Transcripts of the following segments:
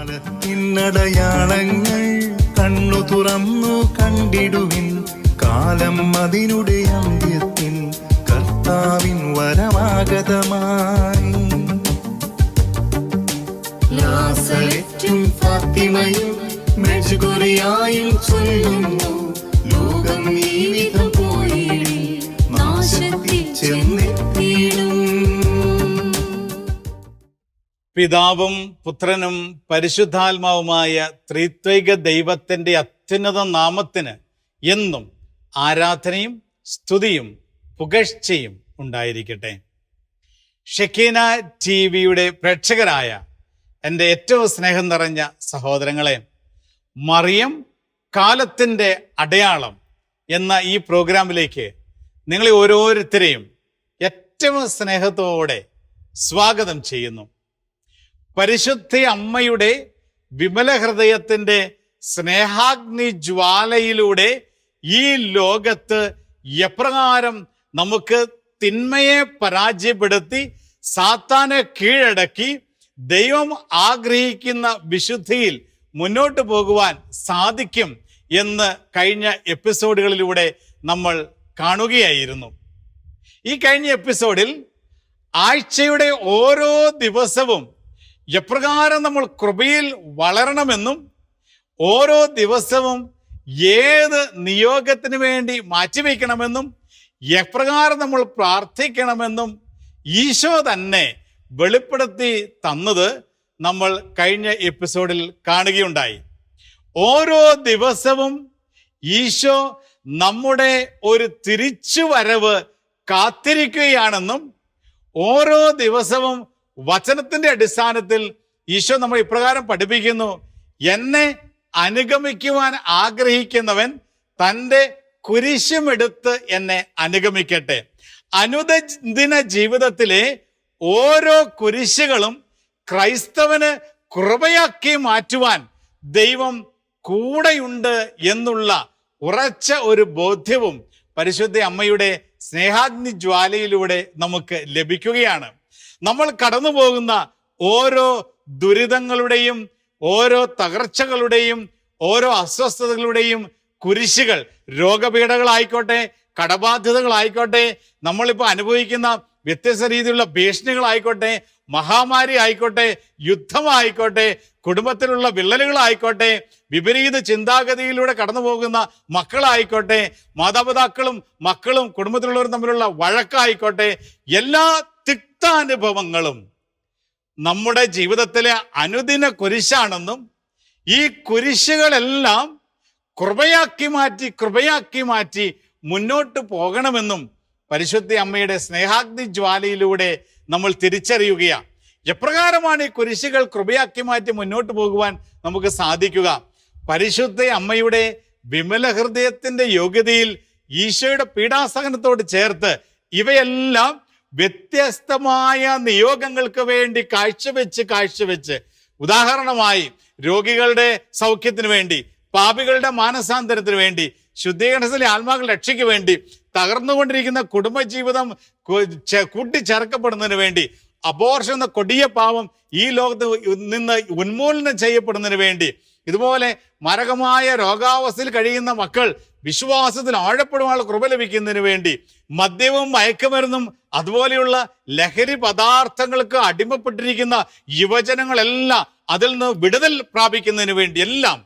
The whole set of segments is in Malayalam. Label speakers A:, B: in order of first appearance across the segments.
A: കാലത്തിനടയാളങ്ങൾ കണ്ണു തുറന്നു കണ്ടിടുവിൻ. കാലം അതിനുടെ അന്ത്യത്തിൽ കർത്താവിൻ വരമാഗതമായി ലോകം ഈ വിധം പോയി ചെന്നെത്തിയിടും.
B: പിതാവും പുത്രനും പരിശുദ്ധാത്മാവുമായ ത്രിത്വൈക ദൈവത്തിന്റെ അത്യുന്നത നാമത്തിന് എന്നും ആരാധനയും സ്തുതിയും പുകഴ്ചയും ഉണ്ടായിരിക്കട്ടെ. ഷെക്കീന ടി വിയുടെ പ്രേക്ഷകരായ എന്റെ ഏറ്റവും സ്നേഹം നിറഞ്ഞ സഹോദരങ്ങളെ മറിയം കാലത്തിന്റെ അടയാളം എന്ന ഈ പ്രോഗ്രാമിലേക്ക് നിങ്ങളെ ഓരോരുത്തരെയും ഏറ്റവും സ്നേഹത്തോടെ സ്വാഗതം ചെയ്യുന്നു. പരിശുദ്ധ അമ്മയുടെ വിമല ഹൃദയത്തിന്റെ സ്നേഹാഗ്നി ജ്വാലയിലൂടെ ഈ ലോകത്ത് എപ്രകാരം നമുക്ക് തിന്മയെ പരാജയപ്പെടുത്തി സാത്താനെ കീഴടക്കി ദൈവം ആഗ്രഹിക്കുന്ന വിശുദ്ധിയിൽ മുന്നോട്ട് പോകുവാൻ സാധിക്കും എന്ന് കഴിഞ്ഞ എപ്പിസോഡുകളിലൂടെ നമ്മൾ കാണുകയായിരുന്നു. ഈ കഴിഞ്ഞ എപ്പിസോഡിൽ ആഴ്ചയുടെ ഓരോ ദിവസവും എപ്രകാരം നമ്മൾ കൃപയിൽ വളരണമെന്നും ഓരോ ദിവസവും ഏത് നിയോഗത്തിന് വേണ്ടി മാറ്റിവെക്കണമെന്നും എപ്രകാരം നമ്മൾ പ്രാർത്ഥിക്കണമെന്നും ഈശോ തന്നെ വെളിപ്പെടുത്തി തന്നത് നമ്മൾ കഴിഞ്ഞ എപ്പിസോഡിൽ കാണുകയുണ്ടായി. ഓരോ ദിവസവും ഈശോ നമ്മുടെ ഒരു തിരിച്ചുവരവ് കാത്തിരിക്കുകയാണെന്നും ഓരോ ദിവസവും വചനത്തിന്റെ അടിസ്ഥാനത്തിൽ ഈശോ നമ്മൾ ഇപ്രകാരം പഠിപ്പിക്കുന്നു. എന്നെ അനുഗമിക്കുവാൻ ആഗ്രഹിക്കുന്നവൻ തന്റെ കുരിശുമെടുത്ത് എന്നെ അനുഗമിക്കട്ടെ. അനുദിന ജീവിതത്തിലെ ഓരോ കുരിശുകളും ക്രൈസ്തവന് കൃപയാക്കി മാറ്റുവാൻ ദൈവം കൂടെയുണ്ട് എന്നുള്ള ഉറച്ച ഒരു ബോധ്യവും പരിശുദ്ധ അമ്മയുടെ സ്നേഹാഗ്നി ജ്വാലയിലൂടെ നമുക്ക് ലഭിക്കുകയാണ്. നമ്മൾ കടന്നു പോകുന്ന ഓരോ ദുരിതങ്ങളുടെയും ഓരോ തകർച്ചകളുടെയും ഓരോ അസ്വസ്ഥതകളുടെയും കുരിശുകൾ രോഗപീഠകളായിക്കോട്ടെ കടബാധ്യതകളായിക്കോട്ടെ നമ്മളിപ്പോൾ അനുഭവിക്കുന്ന വ്യത്യസ്ത രീതിയിലുള്ള ഭീഷണികളായിക്കോട്ടെ മഹാമാരി ആയിക്കോട്ടെ യുദ്ധമായിക്കോട്ടെ കുടുംബത്തിലുള്ള വിള്ളലുകളായിക്കോട്ടെ വിപരീത ചിന്താഗതിയിലൂടെ കടന്നു പോകുന്ന മക്കളായിക്കോട്ടെ മാതാപിതാക്കളും മക്കളും കുടുംബത്തിലുള്ളവരും തമ്മിലുള്ള വഴക്കായിക്കോട്ടെ എല്ലാ തിക്താനുഭവങ്ങളും നമ്മുടെ ജീവിതത്തിലെ അനുദിന കുരിശാണെന്നും ഈ കുരിശുകളെല്ലാം കൃപയാക്കി മാറ്റി കൃപയാക്കി മാറ്റി മുന്നോട്ട് പോകണമെന്നും പരിശുദ്ധ അമ്മയുടെ സ്നേഹാഗ്നി ജ്വാലയിലൂടെ നമ്മൾ തിരിച്ചറിയുകയാണ് എപ്രകാരമാണ് ഈ കുരിശുകൾ കൃപയാക്കി മാറ്റി മുന്നോട്ട് പോകുവാൻ നമുക്ക് സാധിക്കുക? പരിശുദ്ധ അമ്മയുടെ വിമല ഹൃദയത്തിന്റെ യോഗ്യതയിൽ ഈശോയുടെ പീഡാസഹനത്തോട് ചേർത്ത് ഇവയെല്ലാം വ്യത്യസ്തമായ നിയോഗങ്ങൾക്ക് വേണ്ടി കാഴ്ചവെച്ച് കാഴ്ചവെച്ച്. ഉദാഹരണമായി രോഗികളുടെ സൗഖ്യത്തിന് വേണ്ടി പാപികളുടെ മാനസാന്തരത്തിന് വേണ്ടി ശുദ്ധീകരണത്തിലെ ആത്മാക്കൾ രക്ഷയ്ക്ക് വേണ്ടി തകർന്നുകൊണ്ടിരിക്കുന്ന കുടുംബജീവിതം കൂട്ടിച്ചേർക്കപ്പെടുന്നതിന് വേണ്ടി അബോർഷൻ എന്ന കൊടിയ പാവം ഈ ലോകത്ത് നിന്ന് ഉന്മൂലനം ചെയ്യപ്പെടുന്നതിന് വേണ്ടി ഇതുപോലെ മരകമായ രോഗാവസ്ഥയിൽ കഴിയുന്ന മക്കൾ വിശ്വാസത്തിൽ ആഴപ്പെടുവാനുള്ള കൃപ ലഭിക്കുന്നതിന് വേണ്ടി മദ്യവും മയക്കുമരുന്നും അതുപോലെയുള്ള ലഹരി പദാർത്ഥങ്ങൾക്ക് അടിമപ്പെട്ടിരിക്കുന്ന യുവജനങ്ങളെല്ലാം അതിൽ നിന്ന് വിടുതൽ പ്രാപിക്കുന്നതിന് വേണ്ടി എല്ലാം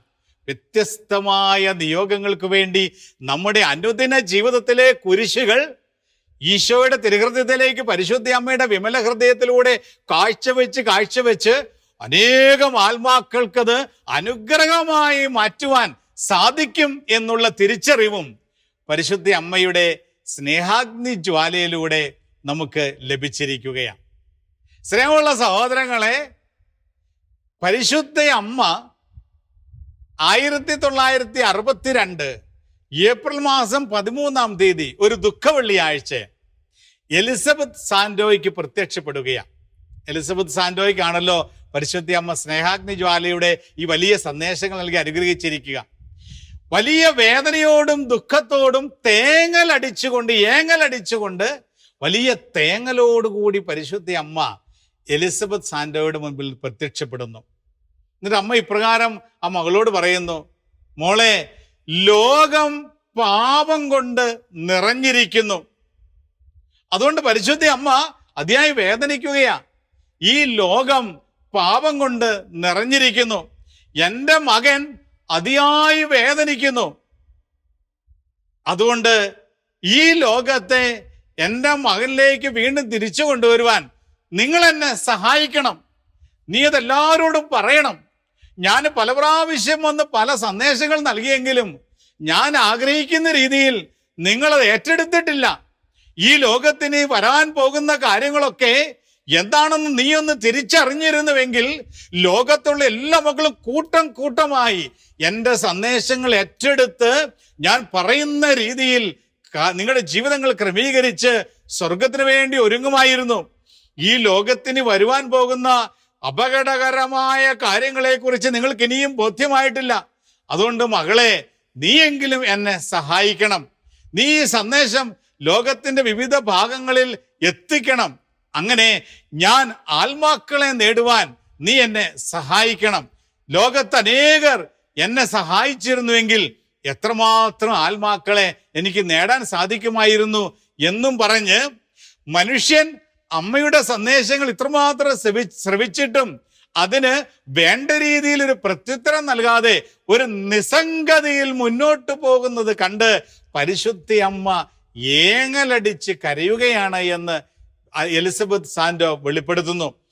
B: വ്യത്യസ്തമായ നിയോഗങ്ങൾക്ക് വേണ്ടി നമ്മുടെ അനുദിന ജീവിതത്തിലെ കുരിശുകൾ ഈശോയുടെ തിരുഹൃദയത്തിലേക്ക് പരിശുദ്ധ അമ്മയുടെ വിമല ഹൃദയത്തിലൂടെ കാഴ്ചവെച്ച് കാഴ്ചവെച്ച് അനേകം ആത്മാക്കൾക്കത് അനുഗ്രഹമായി മാറ്റുവാൻ സാധിക്കും എന്നുള്ള തിരിച്ചറിവും പരിശുദ്ധ അമ്മയുടെ സ്നേഹാഗ്നി ജ്വാലയിലൂടെ നമുക്ക് ലഭിച്ചിരിക്കുകയാണ്. സ്നേഹമുള്ള സഹോദരങ്ങളെ പരിശുദ്ധ അമ്മ ആയിരത്തി തൊള്ളായിരത്തി അറുപത്തിരണ്ട് ഏപ്രിൽ മാസം പതിമൂന്നാം തീയതി ഒരു ദുഃഖ വെള്ളിയാഴ്ച എലിസബത്ത് സാൻഡോയ്ക്ക് പ്രത്യക്ഷപ്പെടുകയാണ്. എലിസബത്ത് സാൻഡോയ്ക്കാണല്ലോ പരിശുദ്ധ അമ്മ സ്നേഹാഗ്നി ജ്വാലയുടെ ഈ വലിയ സന്ദേശങ്ങൾ നൽകി അനുഗ്രഹിച്ചിരിക്കുക. വലിയ വേദനയോടും ദുഃഖത്തോടും തേങ്ങലടിച്ചുകൊണ്ട് ഏങ്ങലടിച്ചുകൊണ്ട് വലിയ തേങ്ങലോടുകൂടി പരിശുദ്ധ അമ്മ എലിസബത്ത് സാന്റോയുടെ മുൻപിൽ പ്രത്യക്ഷപ്പെടുന്നു. എന്നിട്ട് അമ്മ ഇപ്രകാരം ആ മകളോട് പറയുന്നു മോളെ ലോകം പാപം കൊണ്ട് നിറഞ്ഞിരിക്കുന്നു. അതുകൊണ്ട് പരിശുദ്ധ അമ്മ അതിയായി വേദനിക്കുകയാ. ഈ ലോകം പാപം കൊണ്ട് നിറഞ്ഞിരിക്കുന്നു. എന്റെ മകൻ അതിയായി വേദനിക്കുന്നു. അതുകൊണ്ട് ഈ ലോകത്തെ എന്റെ മകനിലേക്ക് വീണ്ടും തിരിച്ചു കൊണ്ടുവരുവാൻ നിങ്ങൾ എന്നെ സഹായിക്കണം. നീ അതെല്ലാവരോടും പറയണം. ഞാൻ പല പ്രാവശ്യം വന്ന് പല സന്ദേശങ്ങൾ നൽകിയെങ്കിലും ഞാൻ ആഗ്രഹിക്കുന്ന രീതിയിൽ നിങ്ങളത് ഏറ്റെടുത്തിട്ടില്ല. ഈ ലോകത്തിന് വരാൻ പോകുന്ന കാര്യങ്ങളൊക്കെ എന്താണെന്ന് നീ ഒന്ന് തിരിച്ചറിഞ്ഞിരുന്നുവെങ്കിൽ ലോകത്തുള്ള എല്ലാ മക്കളും കൂട്ടം കൂട്ടമായി എന്റെ സന്ദേശങ്ങൾ ഏറ്റെടുത്ത് ഞാൻ പറയുന്ന രീതിയിൽ നിങ്ങളുടെ ജീവിതങ്ങൾ ക്രമീകരിച്ച് സ്വർഗത്തിന് വേണ്ടി ഒരുങ്ങുമായിരുന്നു. ഈ ലോകത്തിന് വരുവാൻ പോകുന്ന അപകടകരമായ കാര്യങ്ങളെക്കുറിച്ച് നിങ്ങൾക്ക് ഇനിയും ബോധ്യമായിട്ടില്ല. അതുകൊണ്ട് മകളെ നീയെങ്കിലും എന്നെ സഹായിക്കണം. നീ ഈ സന്ദേശം ലോകത്തിന്റെ വിവിധ ഭാഗങ്ങളിൽ എത്തിക്കണം. അങ്ങനെ ഞാൻ ആത്മാക്കളെ നേടുവാൻ നീ എന്നെ സഹായിക്കണം. ലോകത്ത് അനേകർ എന്നെ സഹായിച്ചിരുന്നുവെങ്കിൽ എത്രമാത്രം ആത്മാക്കളെ എനിക്ക് നേടാൻ സാധിക്കുമായിരുന്നു എന്നും പറഞ്ഞ് മനുഷ്യൻ അമ്മയുടെ സന്ദേശങ്ങൾ ഇത്രമാത്രം ശ്രവി ശ്രവിച്ചിട്ടും അതിന് വേണ്ട രീതിയിൽ ഒരു പ്രത്യുത്തരം നൽകാതെ ഒരു നിസ്സംഗതയിൽ മുന്നോട്ട് പോകുന്നത് കണ്ട് പരിശുദ്ധി അമ്മ ഏങ്ങലടിച്ച് കരയുകയാണ് എന്ന് എലിസബത്ത് സാൻഡോ വെളിപ്പെടുത്തുന്നു.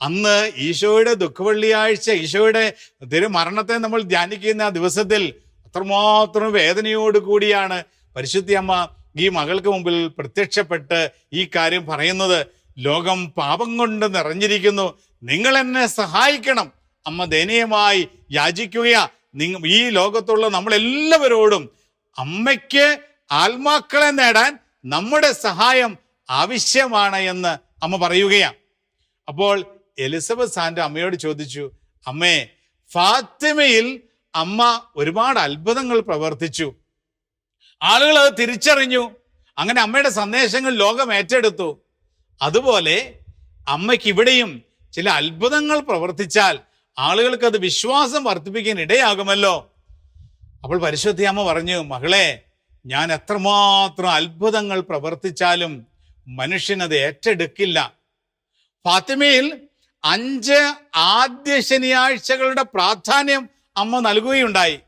B: അന്ന് ഈശോയുടെ ദുഃഖവെള്ളിയാഴ്ച ഈശോയുടെ തിരുമരണത്തെ നമ്മൾ ധ്യാനിക്കുന്ന ആ ദിവസത്തിൽ അത്രമാത്രം വേദനയോട് കൂടിയാണ് പരിശുദ്ധി അമ്മ ഈ മകൾക്ക് മുമ്പിൽ പ്രത്യക്ഷപ്പെട്ട് ഈ കാര്യം പറയുന്നത്. ലോകം പാപം കൊണ്ട് നിറഞ്ഞിരിക്കുന്നു. നിങ്ങൾ എന്നെ സഹായിക്കണം. അമ്മ ദയനീയമായി യാചിക്കുകയാ. നിങ്ങ ഈ ലോകത്തുള്ള നമ്മളെല്ലാവരോടും അമ്മയ്ക്ക് ആത്മാക്കളെ നേടാൻ നമ്മുടെ സഹായം ആവശ്യമാണ് എന്ന് അമ്മ പറയുകയാണ് അപ്പോൾ എലിസബത്ത് സാന്റെ അമ്മയോട് ചോദിച്ചു അമ്മേ ഫാത്തിമയിൽ അമ്മ ഒരുപാട് അത്ഭുതങ്ങൾ പ്രവർത്തിച്ചു. ആളുകൾ അത് തിരിച്ചറിഞ്ഞു. അങ്ങനെ അമ്മയുടെ സന്ദേശങ്ങൾ ലോകം ഏറ്റെടുത്തു. അതുപോലെ അമ്മയ്ക്ക് ഇവിടെയും ചില അത്ഭുതങ്ങൾ പ്രവർത്തിച്ചാൽ ആളുകൾക്ക് അത് വിശ്വാസം വർദ്ധിപ്പിക്കാൻ ഇടയാകുമല്ലോ. അപ്പോൾ പരിശുദ്ധി അമ്മ പറഞ്ഞു മകളെ ഞാൻ എത്രമാത്രം അത്ഭുതങ്ങൾ പ്രവർത്തിച്ചാലും മനുഷ്യനത് ഏറ്റെടുക്കില്ല. ഫാത്തിമയിൽ അഞ്ച് ആദ്യ ശനിയാഴ്ചകളുടെ പ്രാധാന്യം അമ്മ നൽകുകയുണ്ടായി.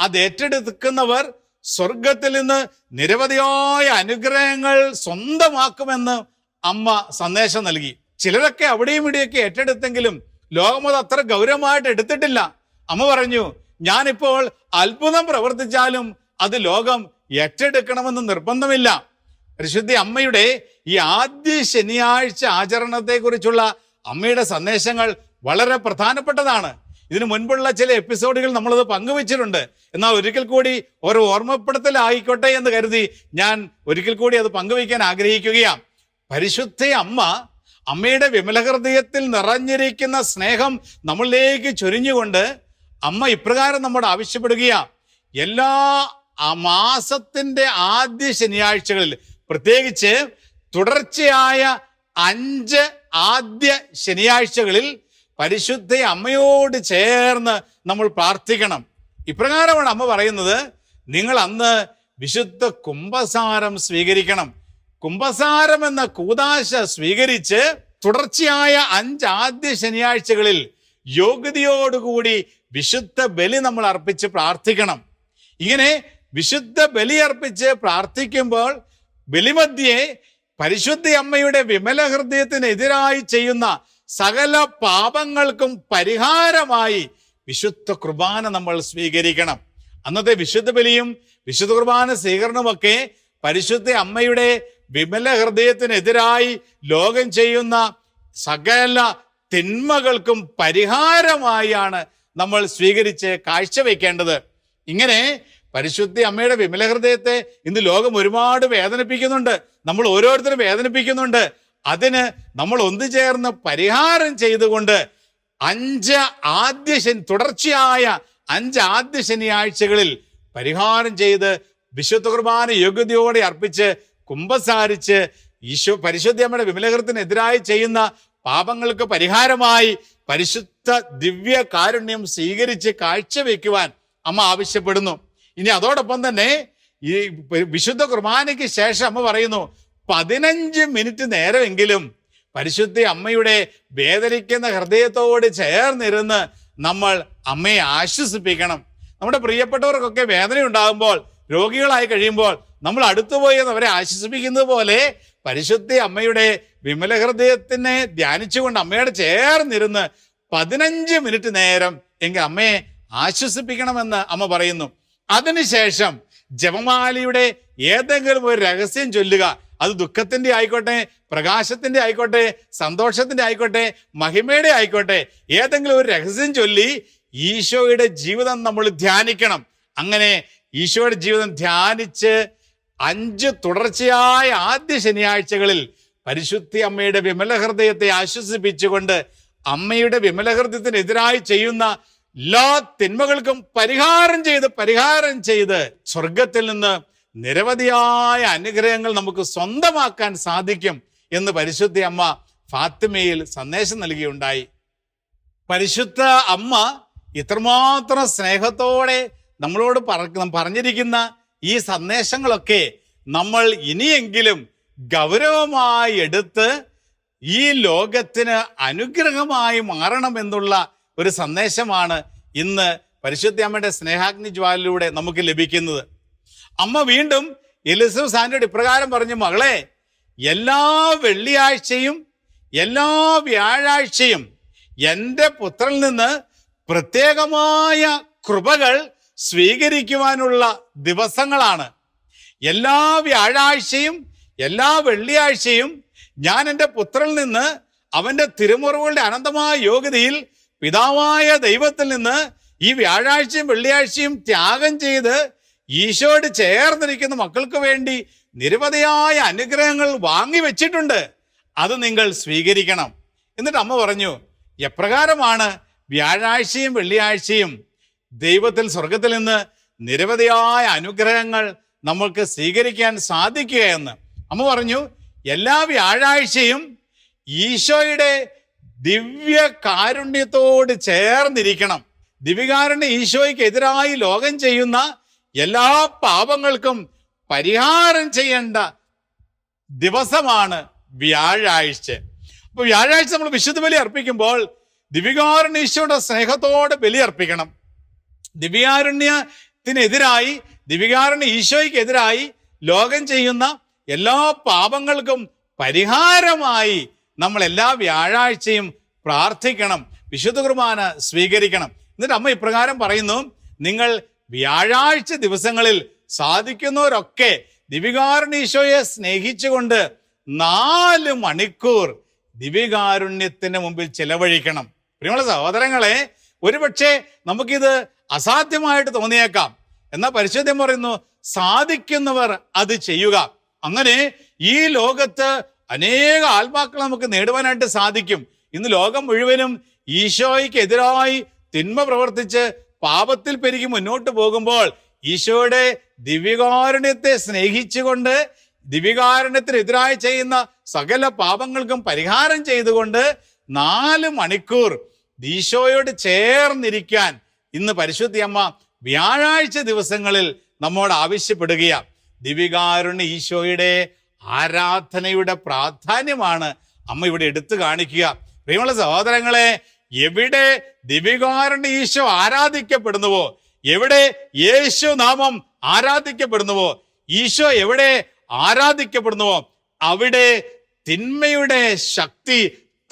B: അത് ഏറ്റെടുക്കുന്നവർ സ്വർഗത്തിൽ നിന്ന് നിരവധിയായ അനുഗ്രഹങ്ങൾ സ്വന്തമാക്കുമെന്ന് അമ്മ സന്ദേശം നൽകി. ചിലരൊക്കെ അവിടെയും ഇവിടെയൊക്കെ ഏറ്റെടുത്തെങ്കിലും ലോകം അത് അത്ര ഗൗരവമായിട്ട് എടുത്തിട്ടില്ല. അമ്മ പറഞ്ഞു ഞാനിപ്പോൾ അത്ഭുതം പ്രവർത്തിച്ചാലും അത് ലോകം ഏറ്റെടുക്കണമെന്ന് നിർബന്ധമില്ല. പരിശുദ്ധി അമ്മയുടെ ഈ ആദ്യ ശനിയാഴ്ച ആചരണത്തെ കുറിച്ചുള്ള അമ്മയുടെ സന്ദേശങ്ങൾ വളരെ പ്രധാനപ്പെട്ടതാണ്. ഇതിനു മുൻപുള്ള ചില എപ്പിസോഡുകൾ നമ്മളത് പങ്കുവച്ചിട്ടുണ്ട്. എന്നാൽ ഒരിക്കൽ കൂടി ഒരു ഓർമ്മപ്പെടുത്തലായിക്കോട്ടെ എന്ന് കരുതി ഞാൻ ഒരിക്കൽ കൂടി അത് പങ്കുവയ്ക്കാൻ ആഗ്രഹിക്കുകയാണ്. പരിശുദ്ധ അമ്മ അമ്മയുടെ വിമലഹൃദയത്തിൽ നിറഞ്ഞിരിക്കുന്ന സ്നേഹം നമ്മളിലേക്ക് ചൊരിഞ്ഞുകൊണ്ട് അമ്മ ഇപ്രകാരം നമ്മോട് ആവശ്യപ്പെടുകയാണ്. എല്ലാ മാസത്തിന്റെ ആദ്യ ശനിയാഴ്ചകളിൽ പ്രത്യേകിച്ച് തുടർച്ചയായ അഞ്ച് ആദ്യ ശനിയാഴ്ചകളിൽ പരിശുദ്ധ അമ്മയോട് ചേർന്ന് നമ്മൾ പ്രാർത്ഥിക്കണം. ഇപ്രകാരമാണ് അമ്മ പറയുന്നത് നിങ്ങൾ അന്ന് വിശുദ്ധ കുംഭസാരം സ്വീകരിക്കണം. കുംഭസാരം എന്ന കൂതാശ സ്വീകരിച്ച് തുടർച്ചയായ അഞ്ച് ആദ്യ ശനിയാഴ്ചകളിൽ യോഗ്യതയോടുകൂടി വിശുദ്ധ ബലി നമ്മൾ അർപ്പിച്ച് പ്രാർത്ഥിക്കണം. ഇങ്ങനെ വിശുദ്ധ ബലി അർപ്പിച്ച് പ്രാർത്ഥിക്കുമ്പോൾ ബലിമധ്യേ പരിശുദ്ധ അമ്മയുടെ വിമല ഹൃദയത്തിനെതിരായി ചെയ്യുന്ന സകല പാപങ്ങൾക്കും പരിഹാരമായി വിശുദ്ധ കുർബാന നമ്മൾ സ്വീകരിക്കണം. അന്നത്തെ വിശുദ്ധ ബലിയും വിശുദ്ധ കുർബാന സ്വീകരണമൊക്കെ പരിശുദ്ധ അമ്മയുടെ വിമല ഹൃദയത്തിനെതിരായി ലോകം ചെയ്യുന്ന സകല തിന്മകൾക്കും പരിഹാരമായാണ് നമ്മൾ സ്വീകരിച്ച് കാഴ്ചവെക്കേണ്ടത്. ഇങ്ങനെ പരിശുദ്ധി അമ്മയുടെ വിമല ഹൃദയത്തെ ഇന്ന് ലോകം ഒരുപാട് വേദനിപ്പിക്കുന്നുണ്ട്. നമ്മൾ ഓരോരുത്തരും വേദനിപ്പിക്കുന്നുണ്ട്. അതിന് നമ്മൾ ഒന്നു ചേർന്ന് പരിഹാരം ചെയ്തുകൊണ്ട് അഞ്ച് ആദ്യ ശനി തുടർച്ചയായ അഞ്ച് ആദ്യ ശനിയാഴ്ചകളിൽ പരിഹാരം ചെയ്ത് വിശുദ്ധ കുർബാന യോഗ്യതയോടെ അർപ്പിച്ച് കുംഭസാരിച്ച് ഈശോ പരിശുദ്ധമ്മയുടെ വിമലകൃത്തിനെതിരായി ചെയ്യുന്ന പാപങ്ങൾക്ക് പരിഹാരമായി പരിശുദ്ധ ദിവ്യ കാരുണ്യം സ്വീകരിച്ച് കാഴ്ചവെക്കുവാൻ അമ്മ ആവശ്യപ്പെടുന്നു. ഇനി അതോടൊപ്പം തന്നെ ഈ വിശുദ്ധ കുർബാനയ്ക്ക് ശേഷം അമ്മ പറയുന്നു പതിനഞ്ച് മിനിറ്റ് നേരമെങ്കിലും പരിശുദ്ധ അമ്മയുടെ വേദനിക്കുന്ന ഹൃദയത്തോട് ചേർന്നിരുന്ന് നമ്മൾ അമ്മയെ ആശ്വസിപ്പിക്കണം. നമ്മുടെ പ്രിയപ്പെട്ടവർക്കൊക്കെ വേദന ഉണ്ടാകുമ്പോൾ രോഗികളായി കഴിയുമ്പോൾ നമ്മൾ അടുത്തുപോയി അവരെ ആശ്വസിപ്പിക്കുന്നത് പോലെ പരിശുദ്ധ അമ്മയുടെ വിമല ഹൃദയത്തിനെ ധ്യാനിച്ചുകൊണ്ട് അമ്മയോട് ചേർന്നിരുന്ന് പതിനഞ്ച് മിനിറ്റ് നേരം എങ്കിൽ അമ്മയെ ആശ്വസിപ്പിക്കണമെന്ന് അമ്മ പറയുന്നു. അതിനുശേഷം ജപമാലയുടെ ഏതെങ്കിലും ഒരു രഹസ്യം ചൊല്ലുക. അത് ദുഃഖത്തിന്റെ ആയിക്കോട്ടെ പ്രകാശത്തിന്റെ ആയിക്കോട്ടെ സന്തോഷത്തിന്റെ ആയിക്കോട്ടെ മഹിമയുടെ ആയിക്കോട്ടെ ഏതെങ്കിലും ഒരു രഹസ്യം ചൊല്ലി ഈശോയുടെ ജീവിതം നമ്മൾ ധ്യാനിക്കണം. അങ്ങനെ ഈശോയുടെ ജീവിതം ധ്യാനിച്ച് അഞ്ച് തുടർച്ചയായ ആദ്യ ശനിയാഴ്ചകളിൽ പരിശുദ്ധി അമ്മയുടെ വിമല ഹൃദയത്തെ ആശ്വസിപ്പിച്ചുകൊണ്ട് അമ്മയുടെ വിമല ഹൃദയത്തിനെതിരായി ചെയ്യുന്ന എല്ലാ തിന്മകൾക്കും പരിഹാരം ചെയ്ത് പരിഹാരം ചെയ്ത് സ്വർഗത്തിൽ നിന്ന് നിരവധിയായ അനുഗ്രഹങ്ങൾ നമുക്ക് സ്വന്തമാക്കാൻ സാധിക്കും എന്ന് പരിശുദ്ധ അമ്മ ഫാത്തിമയിൽ സന്ദേശം നൽകിയുണ്ടായി. പരിശുദ്ധ അമ്മ ഇത്രമാത്രം സ്നേഹത്തോടെ നമ്മളോട് പറ പറഞ്ഞിരിക്കുന്ന ഈ സന്ദേശങ്ങളൊക്കെ നമ്മൾ ഇനിയെങ്കിലും ഗൗരവമായി എടുത്ത് ഈ ലോകത്തിന് അനുഗ്രഹമായി മാറണമെന്നുള്ള ഒരു സന്ദേശമാണ് ഇന്ന് പരിശുദ്ധ അമ്മയുടെ സ്നേഹാഗ്നി ജ്വാലിലൂടെ നമുക്ക് ലഭിക്കുന്നത്. അമ്മ വീണ്ടും എലിസബത്ത് ആന്റോട് ഇപ്രകാരം പറഞ്ഞു മകളെ എല്ലാ വെള്ളിയാഴ്ചയും എല്ലാ വ്യാഴാഴ്ചയും എന്റെ പുത്രനിൽ നിന്ന് പ്രത്യേകമായ കൃപകൾ സ്വീകരിക്കുവാനുള്ള ദിവസങ്ങളാണ്. എല്ലാ വ്യാഴാഴ്ചയും എല്ലാ വെള്ളിയാഴ്ചയും ഞാൻ എന്റെ പുത്രനിൽ നിന്ന് അവന്റെ തിരുമുറവുകളുടെ അനന്തമായ യോഗ്യതയിൽ പിതാവായ ദൈവത്തിൽ നിന്ന് ഈ വ്യാഴാഴ്ചയും വെള്ളിയാഴ്ചയും ത്യാഗം ചെയ്ത് ഈശോയോട് ചേർന്നിരിക്കുന്ന മക്കൾക്ക് വേണ്ടി നിരവധിയായ അനുഗ്രഹങ്ങൾ വാങ്ങി വെച്ചിട്ടുണ്ട്. അത് നിങ്ങൾ സ്വീകരിക്കണം. എന്നിട്ട് അമ്മ പറഞ്ഞു എപ്രകാരമാണ് വ്യാഴാഴ്ചയും വെള്ളിയാഴ്ചയും ദൈവത്തിൽ സ്വർഗത്തിൽ നിന്ന് നിരവധിയായ അനുഗ്രഹങ്ങൾ നമ്മൾക്ക് സ്വീകരിക്കാൻ സാധിക്കുക എന്ന് അമ്മ പറഞ്ഞു എല്ലാ വ്യാഴാഴ്ചയും ഈശോയുടെ ദിവ്യ കാരുണ്യത്തോട് ചേർന്നിരിക്കണം. ദിവ്യകാരുണ്യ ഈശോയ്ക്ക് എതിരായി ലോകം ചെയ്യുന്ന എല്ലാ പാപങ്ങൾക്കും പരിഹാരം ചെയ്യേണ്ട ദിവസമാണ് വ്യാഴാഴ്ച. അപ്പൊ വ്യാഴാഴ്ച നമ്മൾ വിശുദ്ധ ബലി അർപ്പിക്കുമ്പോൾ ദിവ്യകാരുണ്യ ഈശോയുടെ സ്നേഹത്തോടെ ബലി അർപ്പിക്കണം. ദിവ്യാരുണ്യത്തിനെതിരായി ദിവ്യകാരുണ്യ ഈശോയ്ക്കെതിരായി ലോകം ചെയ്യുന്ന എല്ലാ പാപങ്ങൾക്കും പരിഹാരമായി നമ്മൾ എല്ലാ വ്യാഴാഴ്ചയും പ്രാർത്ഥിക്കണം വിശുദ്ധ കുർബാന സ്വീകരിക്കണം. എന്നിട്ട് അമ്മ ഇപ്രകാരം പറയുന്നു നിങ്ങൾ വ്യാഴാഴ്ച ദിവസങ്ങളിൽ സാധിക്കുന്നവരൊക്കെ ദിവികാരുണീശോയെ സ്നേഹിച്ചുകൊണ്ട് നാല് മണിക്കൂർ ദിവികാരുണ്യത്തിന് മുമ്പിൽ ചെലവഴിക്കണം. പ്രിയമുള്ള സഹോദരങ്ങളെ ഒരുപക്ഷെ നമുക്കിത് അസാധ്യമായിട്ട് തോന്നിയേക്കാം. എന്നാൽ പരിശുദ്ധം പറയുന്നു സാധിക്കുന്നവർ അത് ചെയ്യുക. അങ്ങനെ ഈ ലോകത്ത് അനേക ആത്മാക്കൾ നമുക്ക് നേടുവാനായിട്ട് സാധിക്കും. ഇന്ന് ലോകം മുഴുവനും ഈശോയ്ക്കെതിരായി തിന്മ പ്രവർത്തിച്ച് പാപത്തിൽ പെരുകി മുന്നോട്ട് പോകുമ്പോൾ ഈശോയുടെ ദിവ്യകാരുണ്യത്തെ സ്നേഹിച്ചുകൊണ്ട് ദിവ്യകാരുണ്യത്തിനെതിരായി ചെയ്യുന്ന സകല പാപങ്ങൾക്കും പരിഹാരം ചെയ്തുകൊണ്ട് നാല് മണിക്കൂർ ഈശോയോട് ചേർന്നിരിക്കാൻ ഇന്ന് പരിശുദ്ധി അമ്മ വ്യാഴാഴ്ച ദിവസങ്ങളിൽ നമ്മോട് ആവശ്യപ്പെടുകയാണ്. ദിവികാരുണ്യ ഈശോയുടെ ആരാധനയുടെ പ്രാധാന്യമാണ് അമ്മ ഇവിടെ എടുത്തു കാണിക്കുക. പ്രിയമുള്ള സഹോദരങ്ങളെ എവിടെ ദിവികാരുണ്യ ഈശോ ആരാധിക്കപ്പെടുന്നുവോ എവിടെ യേശു നാമം ആരാധിക്കപ്പെടുന്നുവോ ഈശോ എവിടെ ആരാധിക്കപ്പെടുന്നുവോ അവിടെ തിന്മയുടെ ശക്തി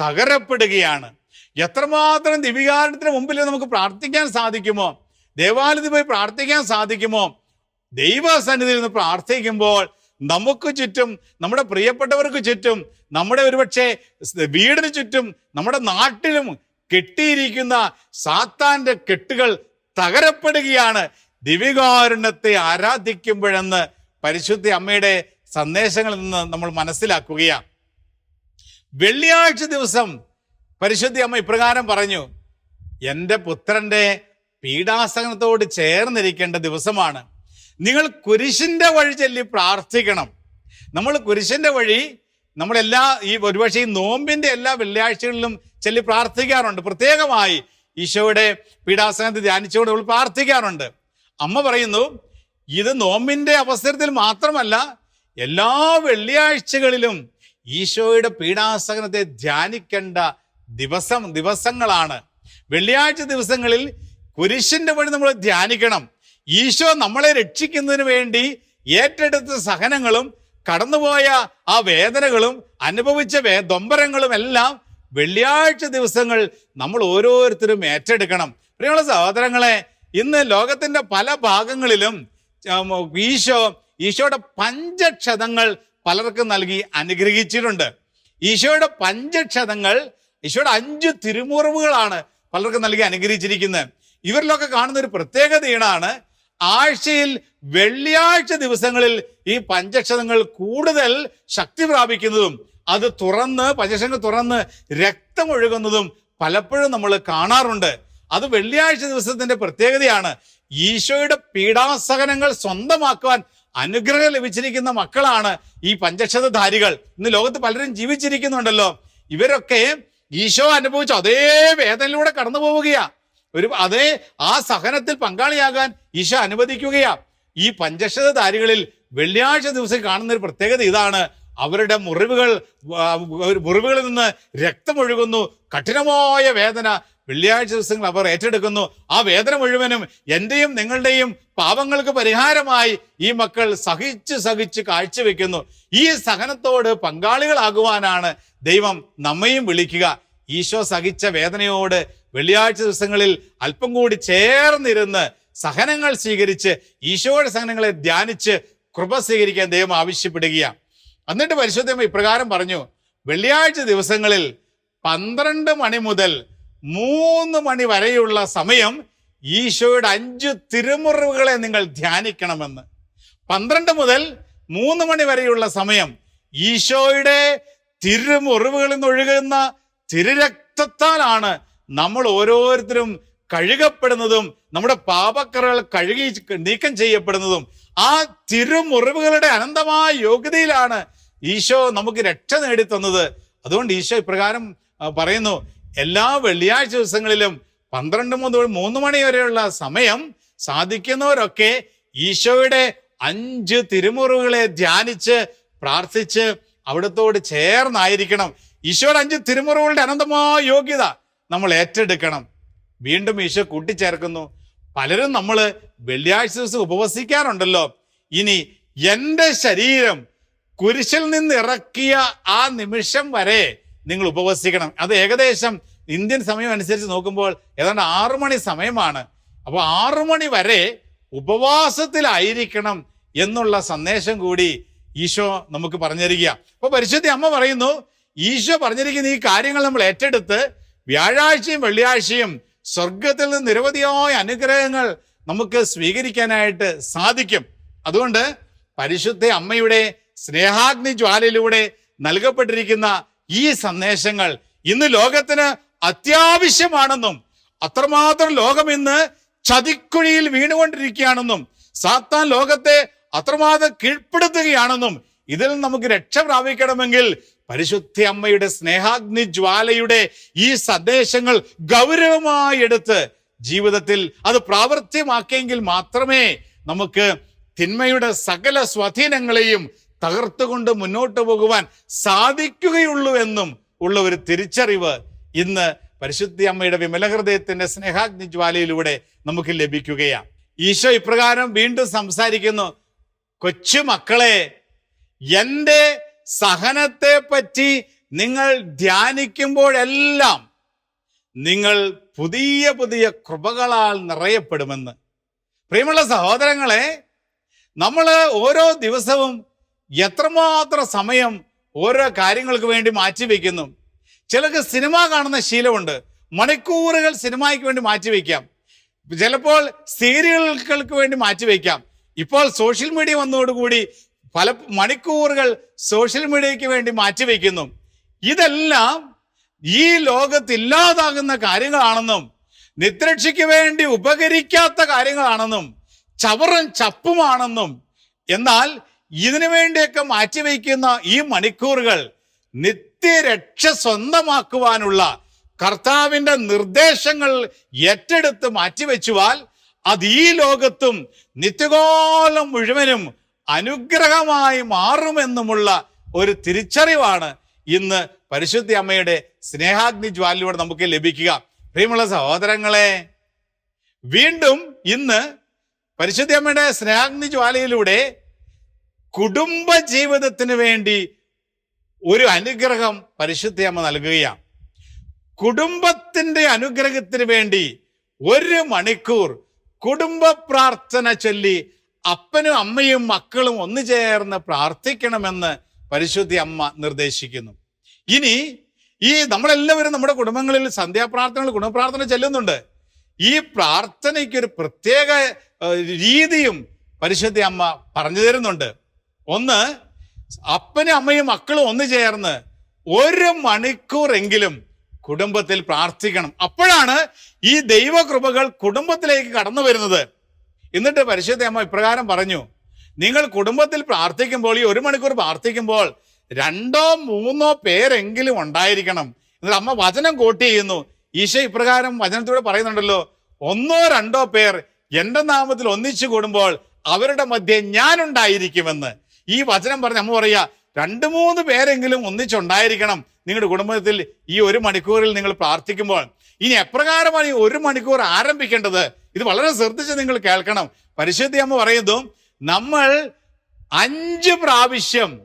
B: തകരപ്പെടുകയാണ്. എത്രമാത്രം ദിവികാരണത്തിന് മുമ്പിൽ നമുക്ക് പ്രാർത്ഥിക്കാൻ സാധിക്കുമോ ദേവാലയത്തിൽ പോയി പ്രാർത്ഥിക്കാൻ സാധിക്കുമോ ദൈവസന്നിധിയിൽ നിന്ന് പ്രാർത്ഥിക്കുമ്പോൾ നമുക്ക് ചുറ്റും നമ്മുടെ പ്രിയപ്പെട്ടവർക്ക് ചുറ്റും നമ്മുടെ ഒരുപക്ഷെ വീടിന് ചുറ്റും നമ്മുടെ നാട്ടിലും കെട്ടിയിരിക്കുന്ന സാത്താന്റെ കെട്ടുകൾ തകരപ്പെടുകയാണ്. ദിവികാരുണ്യത്തെ ആരാധിക്കുമ്പോഴെന്ന് പരിശുദ്ധ അമ്മയുടെ സന്ദേശങ്ങളിൽ നിന്ന് നമ്മൾ മനസ്സിലാക്കുകയാണ്. വെള്ളിയാഴ്ച ദിവസം പരിശുദ്ധി അമ്മ ഇപ്രകാരം പറഞ്ഞു എന്റെ പുത്രന്റെ പീഡാസനത്തോട് ചേർന്നിരിക്കേണ്ട ദിവസമാണ്. നിങ്ങൾ കുരിശിന്റെ വഴി ചൊല്ലി പ്രാർത്ഥിക്കണം. നമ്മൾ കുരിശിന്റെ വഴി നമ്മളെല്ലാ ഈ ഒരുപക്ഷെ ഈ നോമ്പിന്റെ എല്ലാ വെള്ളിയാഴ്ചകളിലും ചൊല്ലി പ്രാർത്ഥിക്കാറുണ്ട്. പ്രത്യേകമായി ഈശോയുടെ പീഠാസനത്തിൽ ധ്യാനിച്ചുകൊണ്ട് നമ്മൾ പ്രാർത്ഥിക്കാറുണ്ട്. അമ്മ പറയുന്നു ഇത് നോമ്പിന്റെ അവസരത്തിൽ മാത്രമല്ല എല്ലാ വെള്ളിയാഴ്ചകളിലും ഈശോയുടെ പീഠാസനത്തെ ധ്യാനിക്കേണ്ട ദിവസം ദിവസങ്ങളാണ്. വെള്ളിയാഴ്ച ദിവസങ്ങളിൽ കുരിശിന്റെ വഴി നമ്മൾ ധ്യാനിക്കണം. ഈശോ നമ്മളെ രക്ഷിക്കുന്നതിന് വേണ്ടി ഏറ്റെടുത്ത സഹനങ്ങളും കടന്നുപോയ ആ വേദനകളും അനുഭവിച്ച വേ ദൊമ്പരങ്ങളും എല്ലാം വെള്ളിയാഴ്ച ദിവസങ്ങൾ നമ്മൾ ഓരോരുത്തരും ഏറ്റെടുക്കണം. പ്രിയമുള്ള സഹോദരങ്ങളെ ഇന്ന് ലോകത്തിന്റെ പല ഭാഗങ്ങളിലും ഈശോ ഈശോയുടെ പഞ്ചക്ഷതങ്ങൾ പലർക്കും നൽകി അനുഗ്രഹിച്ചിട്ടുണ്ട്. ഈശോയുടെ പഞ്ചക്ഷതങ്ങൾ ഈശോയുടെ അഞ്ച് തിരുമുറവുകളാണ് പലർക്കും നൽകി അനുഗ്രഹിച്ചിരിക്കുന്നത്. ഇവരിലൊക്കെ കാണുന്ന ഒരു പ്രത്യേകതയാണ് ആഴ്ചയിൽ വെള്ളിയാഴ്ച ദിവസങ്ങളിൽ ഈ പഞ്ചക്ഷതങ്ങൾ കൂടുതൽ ശക്തി പ്രാപിക്കുന്നതും അത് തുറന്ന് പഞ്ചക്ഷതങ്ങൾ തുറന്ന് രക്തം ഒഴുകുന്നതും പലപ്പോഴും നമ്മൾ കാണാറുണ്ട്. അത് വെള്ളിയാഴ്ച ദിവസത്തിന്റെ പ്രത്യേകതയാണ്. ഈശോയുടെ പീഡാസഹനങ്ങൾ സ്വന്തമാക്കുവാൻ അനുഗ്രഹം ലഭിച്ചിരിക്കുന്ന മക്കളാണ് ഈ പഞ്ചക്ഷതധാരികൾ ഇന്ന് ലോകത്ത് പലരും ജീവിച്ചിരിക്കുന്നുണ്ടല്ലോ. ഇവരൊക്കെ ഈശോ അനുഭവിച്ച അതേ വേദനയിലൂടെ കടന്നു പോവുകയാ ഒരു അതേ ആ സഹനത്തിൽ പങ്കാളിയാകാൻ ഈശ അനുവദിക്കുകയാ. ഈ പഞ്ചശതധാരികളിൽ വെള്ളിയാഴ്ച ദിവസം കാണുന്ന ഒരു പ്രത്യേകത ഇതാണ്. അവരുടെ മുറിവുകൾ മുറിവുകളിൽ നിന്ന് രക്തമൊഴുകുന്നു. കഠിനമായ വേദന വെള്ളിയാഴ്ച ദിവസങ്ങൾ അവർ ഏറ്റെടുക്കുന്നു. ആ വേദന മുഴുവനും എന്റെയും നിങ്ങളുടെയും പാപങ്ങൾക്ക് പരിഹാരമായി ഈ മക്കൾ സഹിച്ച് സഹിച്ച് കാഴ്ചവെക്കുന്നു. ഈ സഹനത്തോട് പങ്കാളികളാകുവാനാണ് ദൈവം നമ്മയും വിളിക്കുക. ഈശോ സഹിച്ച വേദനയോട് വെള്ളിയാഴ്ച ദിവസങ്ങളിൽ അല്പം കൂടി ചേർന്നിരുന്ന് സഹനങ്ങൾ സ്വീകരിച്ച് ഈശോയുടെ സഹനങ്ങളെ ധ്യാനിച്ച് കൃപ സ്വീകരിക്കാൻ ദൈവം ആവശ്യപ്പെടുകയാണ്. എന്നിട്ട് പരിശോധന ഇപ്രകാരം പറഞ്ഞു വെള്ളിയാഴ്ച ദിവസങ്ങളിൽ പന്ത്രണ്ട് മണി മുതൽ മൂന്ന് മണി വരെയുള്ള സമയം ഈശോയുടെ അഞ്ച് തിരുമുറിവുകളെ നിങ്ങൾ ധ്യാനിക്കണമെന്ന്. പന്ത്രണ്ട് മുതൽ മൂന്ന് മണി വരെയുള്ള സമയം ഈശോയുടെ തിരുമുറിവുകളിൽ നിന്ന് ഒഴുകുന്ന തിരുരക്തത്താലാണ് നമ്മൾ ഓരോരുത്തരും കഴുകപ്പെടുന്നതും നമ്മുടെ പാപക്കറകൾ കഴുകി നീക്കം ചെയ്യപ്പെടുന്നതും ആ തിരുമുറിവുകളുടെ അനന്തമായ യോഗ്യതയിലാണ് ഈശോ നമുക്ക് രക്ഷ നേടി തന്നത് അതുകൊണ്ട് ഈശോ ഇപ്രകാരം പറയുന്നു എല്ലാ വെള്ളിയാഴ്ച ദിവസങ്ങളിലും പന്ത്രണ്ട് മുതൽ മൂന്ന് മണി വരെയുള്ള സമയം സാധിക്കുന്നവരൊക്കെ ഈശോയുടെ അഞ്ച് തിരുമുറിവുകളെ ധ്യാനിച്ച് പ്രാർത്ഥിച്ച് അവിടുത്തോട് ചേർന്നായിരിക്കണം. ഈശോയുടെ അഞ്ച് തിരുമുറിവുകളുടെ അനന്തമായ യോഗ്യത. നമ്മൾ ഏറ്റെടുക്കണം. വീണ്ടും ഈശോ കൂട്ടിച്ചേർക്കുന്നു. പലരും നമ്മൾ വെള്ളിയാഴ്ച ദിവസം ഉപവസിക്കാറുണ്ടല്ലോ. ഇനി എന്റെ ശരീരം കുരിശിൽ നിന്ന് ഇറക്കിയ ആ നിമിഷം വരെ നിങ്ങൾ ഉപവസിക്കണം. അത് ഏകദേശം ഇന്ത്യൻ സമയം അനുസരിച്ച് നോക്കുമ്പോൾ ഏതാണ്ട് ആറു മണി സമയമാണ്. അപ്പോൾ ആറു മണി വരെ ഉപവാസത്തിലായിരിക്കണം എന്നുള്ള സന്ദേശം കൂടി ഈശോ നമുക്ക് പറഞ്ഞു തരിക അപ്പൊ പരിശുദ്ധി അമ്മ പറയുന്നു ഈശോ പറഞ്ഞിരിക്കുന്ന ഈ കാര്യങ്ങൾ നമ്മൾ ഏറ്റെടുത്ത് വ്യാഴാഴ്ചയും വെള്ളിയാഴ്ചയും സ്വർഗത്തിൽ നിന്ന് നിരവധിയായ അനുഗ്രഹങ്ങൾ നമുക്ക് സ്വീകരിക്കാനായിട്ട് സാധിക്കും. അതുകൊണ്ട് പരിശുദ്ധ അമ്മയുടെ സ്നേഹാഗ്നി ജ്വാലയിലൂടെ നൽകപ്പെട്ടിരിക്കുന്ന ഈ സന്ദേശങ്ങൾ ഇന്ന് ലോകത്തിന് അത്യാവശ്യമാണെന്നും അത്രമാത്രം ലോകം ഇന്ന് ചതിക്കുഴിയിൽ വീണുകൊണ്ടിരിക്കുകയാണെന്നും സാത്താൻ ലോകത്തെ അത്രമാത്രം കീഴ്പ്പെടുത്തുകയാണെന്നും ഇതിൽ നമുക്ക് രക്ഷ പ്രാപിക്കണമെങ്കിൽ പരിശുദ്ധ അമ്മയുടെ സ്നേഹാഗ്നി ജ്വാലയുടെ ഈ സന്ദേശങ്ങൾ ഗൗരവമായി എടുത്ത് ജീവിതത്തിൽ അത് പ്രാവർത്തിയമാക്കിയെങ്കിൽ മാത്രമേ നമുക്ക് തിന്മയുടെ സകല സ്വാധീനങ്ങളെയും തകർത്തുകൊണ്ട് മുന്നോട്ട് പോകുവാൻ സാധിക്കുകയുള്ളൂ എന്നും ഉള്ള ഒരു തിരിച്ചറിവ് ഇന്ന് പരിശുദ്ധി അമ്മയുടെ വിമല ഹൃദയത്തിന്റെ സ്നേഹാഗ്നി ജ്വാലയിലൂടെ നമുക്ക് ലഭിക്കുകയാണ്. ഈശോ ഇപ്രകാരം വീണ്ടും സംസാരിക്കുന്നു കൊച്ചു മക്കളെ എന്റെ സഹനത്തെ പറ്റി നിങ്ങൾ ധ്യാനിക്കുമ്പോഴെല്ലാം നിങ്ങൾ പുതിയ പുതിയ കൃപകളാൽ നിറയപ്പെടുമെന്ന്. പ്രിയമുള്ള സഹോദരങ്ങളെ നമ്മൾ ഓരോ ദിവസവും എത്രമാത്രം സമയം ഓരോ കാര്യങ്ങൾക്ക് വേണ്ടി മാറ്റിവെക്കുന്നു ചിലർക്ക് സിനിമ കാണുന്ന ശീലമുണ്ട്. മണിക്കൂറുകൾ സിനിമയ്ക്ക് വേണ്ടി മാറ്റിവെക്കാം ചിലപ്പോൾ സീരിയലുകൾക്ക് വേണ്ടി മാറ്റിവെക്കാം ഇപ്പോൾ സോഷ്യൽ മീഡിയ വന്നതോടുകൂടി പല മണിക്കൂറുകൾ സോഷ്യൽ മീഡിയയ്ക്ക് വേണ്ടി മാറ്റിവെക്കുന്നു ഇതെല്ലാം ഈ ലോകത്ത് ഇല്ലാതാകുന്ന കാര്യങ്ങളാണെന്നും നിദ്രക്ഷയ്ക്ക് വേണ്ടി ഉപകരിക്കാത്ത കാര്യങ്ങളാണെന്നും ചവറും ചപ്പുമാണെന്നും എന്നാൽ ഇതിനു വേണ്ടിയൊക്കെ മാറ്റിവെക്കുന്ന ഈ മണിക്കൂറുകൾ നിത്യരക്ഷ സ്വന്തമാക്കുവാനുള്ള കർത്താവിന്റെ നിർദ്ദേശങ്ങൾ ഏറ്റെടുത്ത് മാറ്റിവെച്ചുവാൽ അത് ഈ ലോകത്തും നിത്യകോലം മുഴുവനും അനുഗ്രഹമായി മാറുമെന്നുമുള്ള ഒരു തിരിച്ചറിവാണ് ഇന്ന് പരിശുദ്ധി അമ്മയുടെ സ്നേഹാഗ്നി ജ്വാലയിലൂടെ നമുക്ക് ലഭിക്കുക. പ്രിയമുള്ള സഹോദരങ്ങളെ വീണ്ടും ഇന്ന് പരിശുദ്ധി അമ്മയുടെ സ്നേഹാഗ്നി ജ്വാലയിലൂടെ കുടുംബ ജീവിതത്തിന് വേണ്ടി ഒരു അനുഗ്രഹം പരിശുദ്ധി അമ്മ നൽകുകയാണ്. കുടുംബത്തിന്റെ അനുഗ്രഹത്തിന് വേണ്ടി ഒരു മണിക്കൂർ കുടുംബ പ്രാർത്ഥന ചൊല്ലി അപ്പനും അമ്മയും മക്കളും ഒന്നു ചേർന്ന് പ്രാർത്ഥിക്കണമെന്ന് പരിശുദ്ധി അമ്മ നിർദ്ദേശിക്കുന്നു. ഇനി ഈ നമ്മളെല്ലാവരും നമ്മുടെ കുടുംബങ്ങളിൽ സന്ധ്യാപ്രാർത്ഥനകൾ കുടുംബപ്രാർത്ഥന ചെല്ലുന്നുണ്ട്. ഈ പ്രാർത്ഥനയ്ക്ക് ഒരു പ്രത്യേക രീതിയും പരിശുദ്ധി അമ്മ പറഞ്ഞു തരുന്നുണ്ട്. ഒന്ന് അപ്പനും അമ്മയും മക്കളും ഒന്നു ചേർന്ന് ഒരു മണിക്കൂറെങ്കിലും കുടുംബത്തിൽ പ്രാർത്ഥിക്കണം. അപ്പോഴാണ് ഈ ദൈവകൃപകൾ കുടുംബത്തിലേക്ക് കടന്നു വരുന്നത്. എന്നിട്ട് പരിശുദ്ധ അമ്മ ഇപ്രകാരം പറഞ്ഞു നിങ്ങൾ കുടുംബത്തിൽ പ്രാർത്ഥിക്കുമ്പോൾ ഈ ഒരു മണിക്കൂർ പ്രാർത്ഥിക്കുമ്പോൾ രണ്ടോ മൂന്നോ പേരെങ്കിലും ഉണ്ടായിരിക്കണം. എന്നിട്ട് അമ്മ വചനം കോട്ട് ചെയ്യുന്നു. ഈശോ ഇപ്രകാരം വചനത്തിലൂടെ പറയുന്നുണ്ടല്ലോ ഒന്നോ രണ്ടോ പേർ എന്റെ നാമത്തിൽ ഒന്നിച്ചു കൂടുമ്പോൾ അവരുടെ മധ്യേ ഞാനുണ്ടായിരിക്കുമെന്ന്. ഈ വചനം പറഞ്ഞ് അമ്മ പറയാ രണ്ട് മൂന്ന് പേരെങ്കിലും ഒന്നിച്ചുണ്ടായിരിക്കണം നിങ്ങളുടെ കുടുംബത്തിൽ ഈ ഒരു മണിക്കൂറിൽ നിങ്ങൾ പ്രാർത്ഥിക്കുമ്പോൾ. ഇനി എപ്രകാരമാണ് ഈ ഒരു മണിക്കൂർ ആരംഭിക്കേണ്ടത്? ഇത് വളരെ ശ്രദ്ധിച്ച് നിങ്ങൾ കേൾക്കണം. പരിശുദ്ധി അമ്മ പറയുന്നു നമ്മൾ അഞ്ച് പ്രാവശ്യം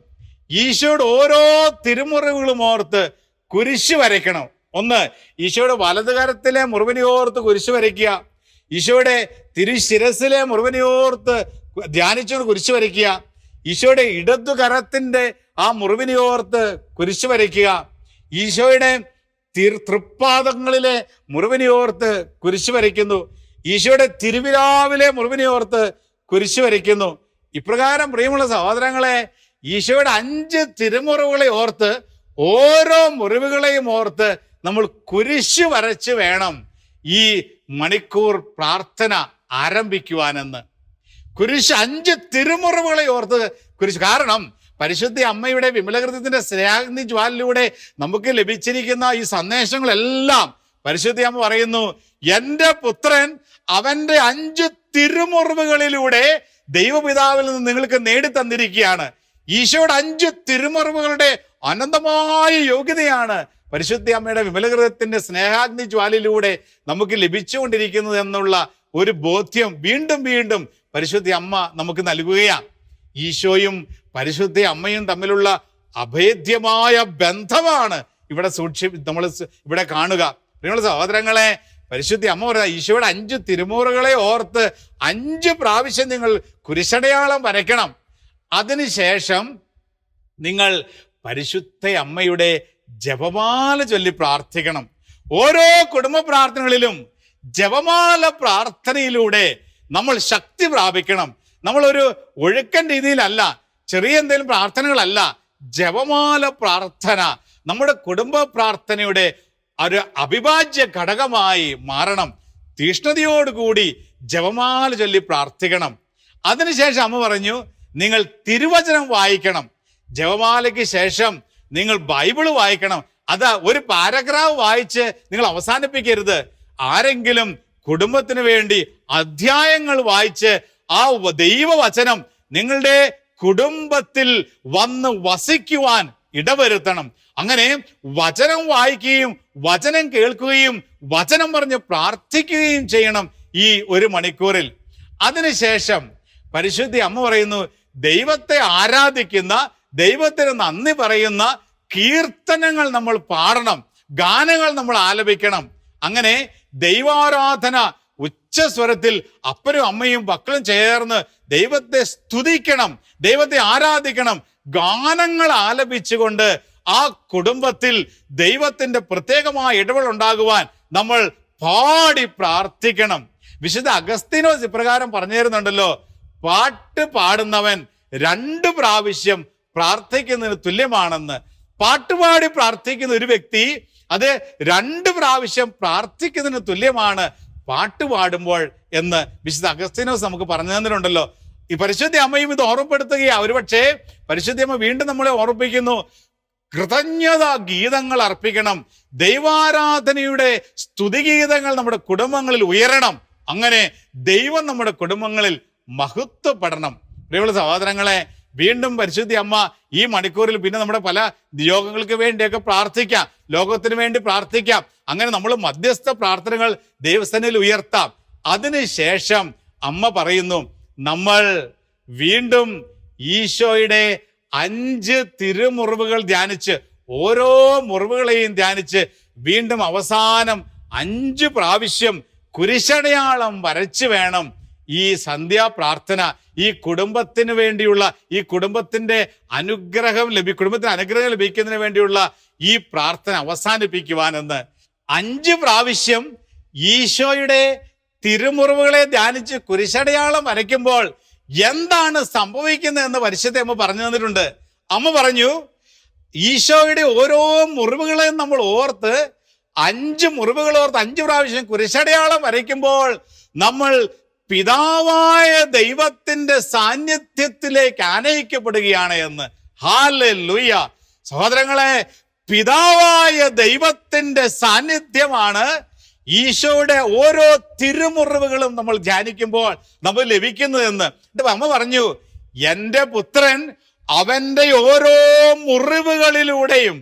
B: ഈശോയുടെ ഓരോ തിരുമുറിവുകളും ഓർത്ത് കുരിശ് വരയ്ക്കണം. ഒന്ന് ഈശോയുടെ വലതുകരത്തിലെ മുറിവിനെയോർത്ത് കുരിശ് വരയ്ക്കുക. ഈശോയുടെ തിരുശിരസിലെ മുറിവിനെയോർത്ത് ധ്യാനിച്ചുകൊണ്ട് കുരിശ് വരയ്ക്കുക. ഈശോയുടെ ഇടതു കരത്തിന്റെ ആ മുറിവിനെയോർത്ത് കുരിശ് വരയ്ക്കുക. ഈശോയുടെ തിർ തൃപ്പാദങ്ങളിലെ മുറിവിനെയോർത്ത് കുരിശ് വരയ്ക്കുന്നു. ഈശോയുടെ തിരുവിലാവിലെ മുറിവിനെ ഓർത്ത് കുരിശു വരയ്ക്കുന്നു. ഇപ്രകാരം പ്രിയമുള്ള സഹോദരങ്ങളെ ഈശോയുടെ അഞ്ച് തിരുമുറിവുകളെ ഓർത്ത് ഓരോ മുറിവുകളെയും ഓർത്ത് നമ്മൾ കുരിശു വരച്ച് വേണം ഈ മണിക്കൂർ പ്രാർത്ഥന ആരംഭിക്കുവാനെന്ന്. കുരിശ് അഞ്ച് തിരുമുറിവുകളെ ഓർത്ത് കുരിശ്. കാരണം പരിശുദ്ധ അമ്മയുടെ വിമലകൃതത്തിന്റെ സ്നേഹാഗ്നി ജ്വാലിലൂടെ നമുക്ക് ലഭിച്ചിരിക്കുന്ന ഈ സന്ദേശങ്ങളെല്ലാം പരിശുദ്ധ അമ്മ പറയുന്നു എന്റെ പുത്രൻ അവന്റെ അഞ്ച് തിരുമുറിവുകളിലൂടെ ദൈവപിതാവിൽ നിന്ന് നിങ്ങൾക്ക് നേടിത്തന്നിരിക്കുകയാണ്. ഈശോയുടെ അഞ്ച് തിരുമുറിവുകളുടെ അനന്തമായ യോഗ്യതയാണ് പരിശുദ്ധി അമ്മയുടെ വിമലകൃതത്തിന്റെ സ്നേഹാഗ്നി ജ്വാലിലൂടെ നമുക്ക് ലഭിച്ചുകൊണ്ടിരിക്കുന്നത് എന്നുള്ള ഒരു ബോധ്യം വീണ്ടും വീണ്ടും പരിശുദ്ധി അമ്മ നമുക്ക് നൽകുകയാണ്. ഈശോയും പരിശുദ്ധി അമ്മയും തമ്മിലുള്ള അഭേദ്യമായ ബന്ധമാണ് ഇവിടെ സൂക്ഷി നമ്മൾ ഇവിടെ കാണുക. നിങ്ങളുടെ സഹോദരങ്ങളെ പരിശുദ്ധി അമ്മ പറയാ ഈശോയുടെ അഞ്ച് തിരുമൂറുകളെ ഓർത്ത് അഞ്ച് പ്രാവശ്യം നിങ്ങൾ കുരിശടയാളം വരയ്ക്കണം. അതിനുശേഷം നിങ്ങൾ പരിശുദ്ധ അമ്മയുടെ ജപമാല ചൊല്ലി പ്രാർത്ഥിക്കണം. ഓരോ കുടുംബ പ്രാർത്ഥനകളിലും ജപമാല പ്രാർത്ഥനയിലൂടെ നമ്മൾ ശക്തി പ്രാപിക്കണം. നമ്മളൊരു ഒഴുക്കൻ രീതിയിലല്ല ചെറിയ എന്തെങ്കിലും പ്രാർത്ഥനകളല്ല ജപമാല പ്രാർത്ഥന നമ്മുടെ കുടുംബ പ്രാർത്ഥനയുടെ ഒരു അവിഭാജ്യ ഘടകമായി മാറണം. തീഷ്ണതയോടുകൂടി ജപമാല ചൊല്ലി പ്രാർത്ഥിക്കണം. അതിനുശേഷം അമ്മ പറഞ്ഞു നിങ്ങൾ തിരുവചനം വായിക്കണം. ജപമാലയ്ക്ക് ശേഷം നിങ്ങൾ ബൈബിൾ വായിക്കണം. അത് ഒരു പാരഗ്രാഫ് വായിച്ച് നിങ്ങൾ അവസാനിപ്പിക്കരുത്. ആരെങ്കിലും കുടുംബത്തിന് വേണ്ടി അധ്യായങ്ങൾ വായിച്ച് ആ ദൈവവചനം നിങ്ങളുടെ കുടുംബത്തിൽ വന്ന് വസിക്കുവാൻ ഇടവരുത്തണം. അങ്ങനെ വചനം വായിക്കുകയും വചനം കേൾക്കുകയും വചനം പറഞ്ഞ് പ്രാർത്ഥിക്കുകയും ചെയ്യണം ഈ ഒരു മണിക്കൂറിൽ. അതിനുശേഷം പരിശുദ്ധി അമ്മ പറയുന്നു ദൈവത്തെ ആരാധിക്കുന്ന ദൈവത്തിന് നന്ദി പറയുന്ന കീർത്തനങ്ങൾ നമ്മൾ പാടണം ഗാനങ്ങൾ നമ്മൾ ആലപിക്കണം. അങ്ങനെ ദൈവാരാധന ഉച്ചസ്വരത്തിൽ അപ്പനും അമ്മയും മക്കളും ചേർന്ന് ദൈവത്തെ സ്തുതിക്കണം ദൈവത്തെ ആരാധിക്കണം ഗാനങ്ങൾ ആലപിച്ചുകൊണ്ട് ആ കുടുംബത്തിൽ ദൈവത്തിന്റെ പ്രത്യേകമായ ഇടപെടൽ ഉണ്ടാകുവാൻ നമ്മൾ പാടി പ്രാർത്ഥിക്കണം. വിശുദ്ധ അഗസ്തീനോസ് ഇപ്രകാരം പറഞ്ഞു തരുന്നുണ്ടല്ലോ പാട്ട് പാടുന്നവൻ രണ്ട് പ്രാവശ്യം പ്രാർത്ഥിക്കുന്നതിന് തുല്യമാണെന്ന്. പാട്ടുപാടി പ്രാർത്ഥിക്കുന്ന ഒരു വ്യക്തി അത് രണ്ട് പ്രാവശ്യം പ്രാർത്ഥിക്കുന്നതിന് തുല്യമാണ് പാട്ട് പാടുമ്പോൾ എന്ന് വിശുദ്ധ അഗസ്തീനോസ് നമുക്ക് പറഞ്ഞു തന്നിട്ടുണ്ടല്ലോ. ഈ പരിശുദ്ധ അമ്മയും ഇത് ഓർമ്മപ്പെടുത്തുകയാണ്. ഒരുപക്ഷെ പരിശുദ്ധ അമ്മ വീണ്ടും നമ്മളെ ഓർമ്മിപ്പിക്കുന്നു. കൃതജ്ഞത ഗീതങ്ങൾ അർപ്പിക്കണം. ദൈവാരാധനയുടെ സ്തുതിഗീതങ്ങൾ നമ്മുടെ കുടുംബങ്ങളിൽ ഉയരണം. അങ്ങനെ ദൈവം നമ്മുടെ കുടുംബങ്ങളിൽ മഹത്വപ്പെടണം. പ്രിയമുള്ള സഹോദരങ്ങളെ വീണ്ടും പരിശുദ്ധി അമ്മ ഈ മണിക്കൂറിൽ പിന്നെ നമ്മുടെ പല യോഗങ്ങൾക്ക് വേണ്ടിയൊക്കെ പ്രാർത്ഥിക്കാം. ലോകത്തിന് വേണ്ടി പ്രാർത്ഥിക്കാം. അങ്ങനെ നമ്മൾ മധ്യസ്ഥ പ്രാർത്ഥനകൾ ദൈവസ്ഥനിൽ ഉയർത്താം. അതിനുശേഷം അമ്മ പറയുന്നു നമ്മൾ വീണ്ടും ഈശോയുടെ അഞ്ച് തിരുമുറിവുകൾ ധ്യാനിച്ച് ഓരോ മുറിവുകളെയും ധ്യാനിച്ച് വീണ്ടും അവസാനം അഞ്ച് പ്രാവശ്യം കുരിശടയാളം വരച്ച് വേണം ഈ സന്ധ്യാ പ്രാർത്ഥന ഈ കുടുംബത്തിന് വേണ്ടിയുള്ള ഈ കുടുംബത്തിന്റെ അനുഗ്രഹം ലഭി കുടുംബത്തിന് അനുഗ്രഹം ലഭിക്കുന്നതിന് വേണ്ടിയുള്ള ഈ പ്രാർത്ഥന അവസാനിപ്പിക്കുവാനെന്ന് അഞ്ച് പ്രാവശ്യം ഈശോയുടെ തിരുമുറിവുകളെ ധ്യാനിച്ച് കുരിശടയാളം വരയ്ക്കുമ്പോൾ എന്താണ് സംഭവിക്കുന്നത് എന്ന് പരിശുദ്ധ പറഞ്ഞു തന്നിട്ടുണ്ട്. അമ്മ പറഞ്ഞു ഈശോയുടെ ഓരോ മുറിവുകളെയും നമ്മൾ ഓർത്ത് അഞ്ച് മുറിവുകൾ ഓർത്ത് അഞ്ച് പ്രാവശ്യം കുരിശടയാളം വരയ്ക്കുമ്പോൾ നമ്മൾ പിതാവായ ദൈവത്തിന്റെ സാന്നിധ്യത്തിലേക്ക് ആനയിക്കപ്പെടുകയാണ് എന്ന്. ഹാല ലുയ്യ സഹോദരങ്ങളെ പിതാവായ ദൈവത്തിന്റെ സാന്നിധ്യമാണ് ഈശോയുടെ ഓരോ തിരുമുറിവുകളും നമ്മൾ ധ്യാനിക്കുമ്പോൾ നമ്മൾ ലഭിക്കുന്നതെന്ന് എന്റെ അമ്മ പറഞ്ഞു എന്റെ പുത്രൻ അവന്റെ ഓരോ മുറിവുകളിലൂടെയും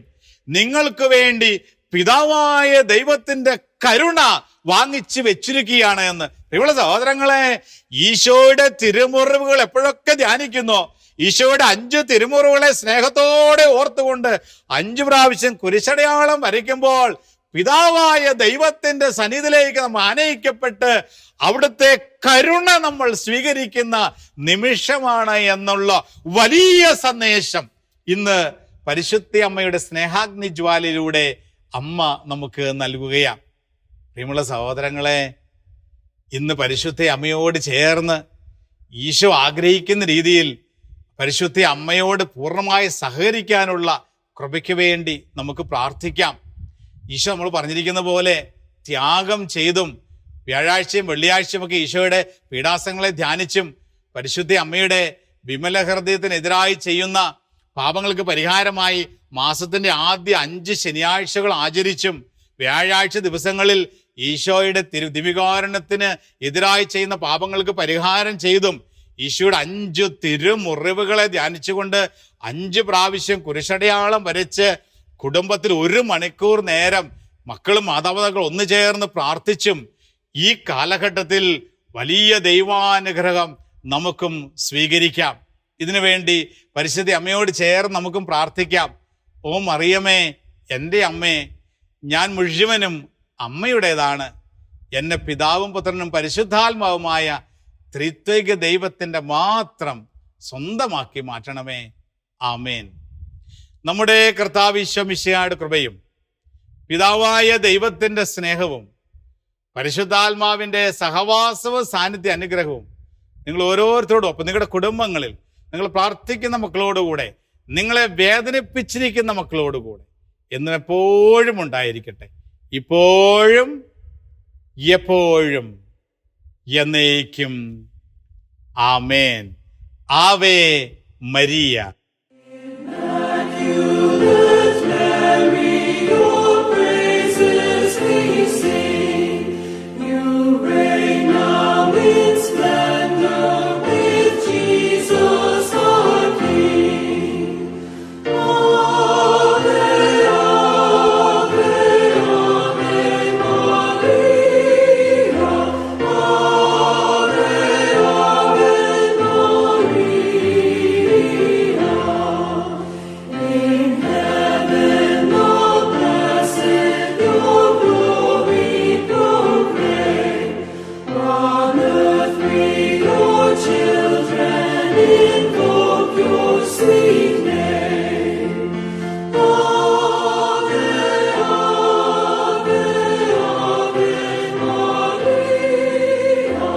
B: നിങ്ങൾക്ക് വേണ്ടി പിതാവായ ദൈവത്തിന്റെ കരുണ വാങ്ങിച്ചു വെച്ചിരിക്കുകയാണ് എന്ന്. ഇവിടെ സഹോദരങ്ങളെ ഈശോയുടെ തിരുമുറിവുകൾ എപ്പോഴൊക്കെ ധ്യാനിക്കുന്നു? ഈശോയുടെ അഞ്ച് തിരുമുറിവുകളെ സ്നേഹത്തോടെ ഓർത്തുകൊണ്ട് അഞ്ചു പ്രാവശ്യം കുരിശടയാളം വരയ്ക്കുമ്പോൾ പിതാവായ ദൈവത്തിന്റെ സന്നിധിയിലേക്ക് നമ്മൾ ആനയിക്കപ്പെട്ട് അവിടുത്തെ കരുണ നമ്മൾ സ്വീകരിക്കുന്ന നിമിഷമാണ് എന്നുള്ള വലിയ സന്ദേശം. ഇന്ന് പരിശുദ്ധി അമ്മയുടെ സ്നേഹാഗ്നി ജ്വാലയിലൂടെ അമ്മ നമുക്ക് നൽകുകയാണ്. പ്രിയമുള്ള സഹോദരങ്ങളെ ഇന്ന് പരിശുദ്ധ അമ്മയോട് ചേർന്ന് ഈശോ ആഗ്രഹിക്കുന്ന രീതിയിൽ പരിശുദ്ധ അമ്മയോട് പൂർണമായി സഹകരിക്കാനുള്ള കൃപയ്ക്ക് വേണ്ടി നമുക്ക് പ്രാർത്ഥിക്കാം. ഈശോ നമ്മൾ പറഞ്ഞിരിക്കുന്ന പോലെ ത്യാഗം ചെയ്തും വ്യാഴാഴ്ചയും വെള്ളിയാഴ്ചയും ഒക്കെ ഈശോയുടെ പീഡാസങ്ങളെ ധ്യാനിച്ചും പരിശുദ്ധ അമ്മയുടെ വിമല ഹൃദയത്തിനെതിരായി ചെയ്യുന്ന പാപങ്ങൾക്ക് പരിഹാരമായി മാസത്തിന്റെ ആദ്യ അഞ്ച് ശനിയാഴ്ചകൾ ആചരിച്ചും വ്യാഴാഴ്ച ദിവസങ്ങളിൽ ഈശോയുടെ തിരു ദിവികാരണത്തിന് എതിരായി ചെയ്യുന്ന പാപങ്ങൾക്ക് പരിഹാരം ചെയ്തും ഈശോയുടെ അഞ്ചു തിരുമുറിവുകളെ ധ്യാനിച്ചുകൊണ്ട് അഞ്ച് പ്രാവശ്യം കുരിശടയാളം വരച്ച് കുടുംബത്തിൽ ഒരു മണിക്കൂർ നേരം മക്കളും മാതാപിതാക്കളും ഒന്നു ചേർന്ന് പ്രാർത്ഥിച്ചും ഈ കാലഘട്ടത്തിൽ വലിയ ദൈവാനുഗ്രഹം നമുക്കും സ്വീകരിക്കാം. ഇതിനു വേണ്ടി പരിശുദ്ധി അമ്മയോട് ചേർന്ന് നമുക്കും പ്രാർത്ഥിക്കാം. ഓ മറിയമേ എന്റെ അമ്മേ ഞാൻ മുഴുവനും അമ്മയുടേതാണ്. എന്നെ പിതാവും പുത്രനും പരിശുദ്ധാത്മാവുമായ ത്രിത്വിക ദൈവത്തിന്റെ മാത്രം സ്വന്തമാക്കി മാറ്റണമേ. ആമേൻ. നമ്മുടെ കർത്താവിശ്വമിശയാട് കൃപയും പിതാവായ ദൈവത്തിന്റെ സ്നേഹവും പരിശുദ്ധാത്മാവിന്റെ സഹവാസവും സാന്നിധ്യ അനുഗ്രഹവും നിങ്ങൾ ഓരോരുത്തരോടും ഒപ്പം നിങ്ങളുടെ കുടുംബങ്ങളിൽ നിങ്ങൾ പ്രാർത്ഥിക്കുന്ന മക്കളോടുകൂടെ നിങ്ങളെ വേദനിപ്പിച്ചിരിക്കുന്ന മക്കളോടുകൂടെ എന്നും എപ്പോഴും ഉണ്ടായിരിക്കട്ടെ. ഇപ്പോഴും എപ്പോഴും എന്നേക്കും. ആമേൻ. ആവേ മരിയ.